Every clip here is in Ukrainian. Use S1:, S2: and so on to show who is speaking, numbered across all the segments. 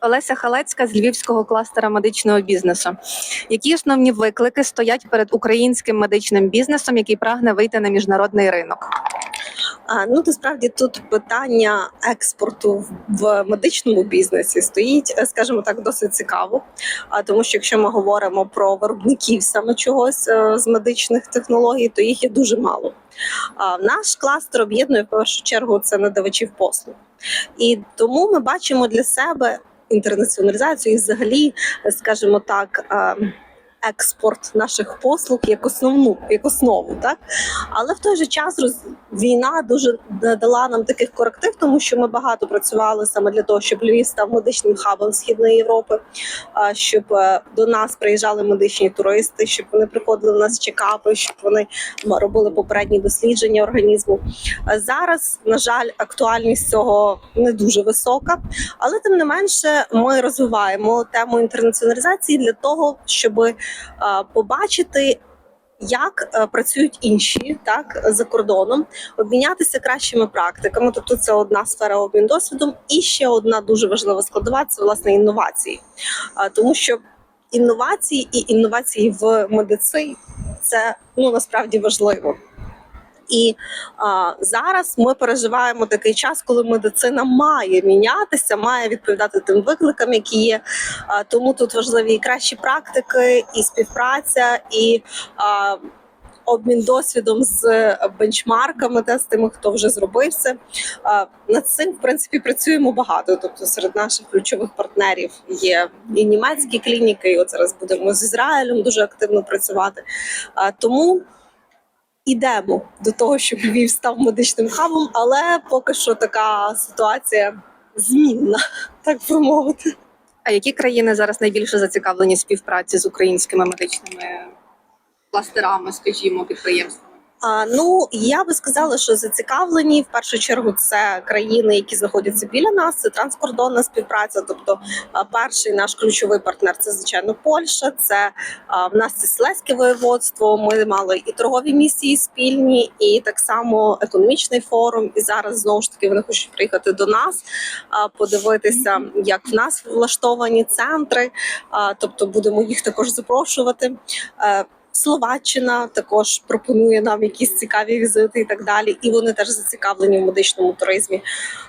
S1: Олеся Халецька з львівського кластера медичного бізнесу. Які основні виклики стоять перед українським медичним бізнесом, який прагне вийти на міжнародний ринок?
S2: А, ну насправді тут питання експорту в медичному бізнесі стоїть, е, скажімо так, досить цікаво. А тому, що якщо ми говоримо про виробників саме чогось е, з медичних технологій, то їх є дуже мало. А наш кластер об'єднує в першу чергу це надавачів послуг, і тому ми бачимо для себе інтернаціоналізацію і взагалі, скажімо так. Експорт наших послуг як основну, як основу, так але в той же час роз... війна дуже дала нам таких коректив, тому що ми багато працювали саме для того, щоб Львів став медичним хабом східної Європи, щоб е, до нас приїжджали медичні туристи, щоб вони приходили в нас чекапи, щоб вони робили попередні дослідження організму. Зараз, на жаль, актуальність цього не дуже висока, але тим не менше ми розвиваємо тему інтернаціоналізації для того, щоб е, побачити. Як е, працюють інші так за кордоном, обмінятися кращими практиками, тобто це одна сфера обмін досвідом, і ще одна дуже важлива складова це власне інновації, А, тому що інновації і інновації в медицині це ну насправді важливо. І а, зараз ми переживаємо такий час, коли медицина має мінятися, має відповідати тим викликам, які є. А, тому тут важливі і кращі практики, і співпраця, і а, обмін досвідом з бенчмарками, та з тими, хто вже зробив це. А, над цим в принципі працюємо багато. Тобто серед наших ключових партнерів є і німецькі клініки, і от зараз будемо з Ізраїлем дуже активно працювати. А, тому ідемо до того, щоб Львів став медичним хабом, але поки що така ситуація змінна, так би мовити.
S1: А які країни зараз найбільше зацікавлені співпраці з українськими медичними кластерами, скажімо, підприємствами?
S2: Ну я би сказала, що зацікавлені в першу чергу це країни, які знаходяться біля нас. Це транскордонна співпраця. Тобто, перший наш ключовий партнер це звичайно Польща. Це в нас це Селеське воєводство. Ми мали і торгові місії спільні, і так само економічний форум. І зараз знову ж таки вони хочуть приїхати до нас, подивитися, як в нас влаштовані центри. Тобто будемо їх також запрошувати. Словаччина також пропонує нам якісь цікаві візити і так далі. І вони теж зацікавлені в медичному туризмі.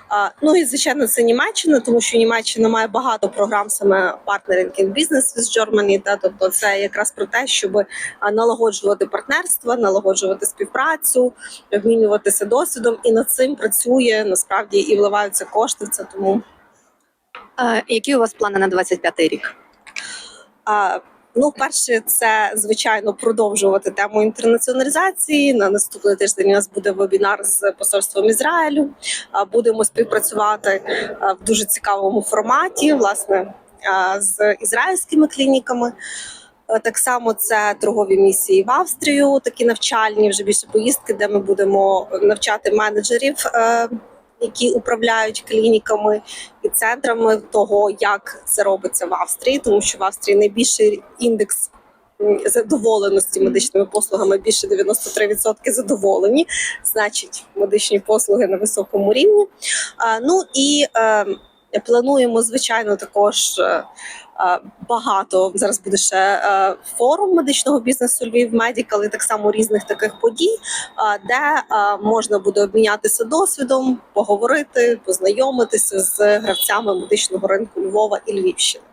S2: А, ну і звичайно, це Німеччина, тому що Німеччина має багато програм саме partnering in business with Germany. Та тобто, це якраз про те, щоб налагоджувати партнерства, налагоджувати співпрацю, обмінюватися досвідом. І над цим працює насправді і вливаються кошти. Це тому.
S1: А, які у вас плани на 25-й рік?
S2: А, Ну, перше, це звичайно продовжувати тему інтернаціоналізації. На наступний тиждень у нас буде вебінар з посольством Ізраїлю. Будемо співпрацювати в дуже цікавому форматі, власне, з ізраїльськими клініками. Так само це торгові місії в Австрію, такі навчальні, вже більше поїздки, де ми будемо навчати менеджерів, які управляють клініками і центрами того, як це робиться в Австрії, тому що в Австрії найбільший індекс. Задоволеності медичними послугами більше 93% задоволені, значить, медичні послуги на високому рівні. А, ну і е, плануємо, звичайно, також е, е, багато зараз буде ще е, форум медичного бізнесу Львів Медікал і так само різних таких подій, е, де е, можна буде обмінятися досвідом, поговорити, познайомитися з гравцями медичного ринку Львова і Львівщини.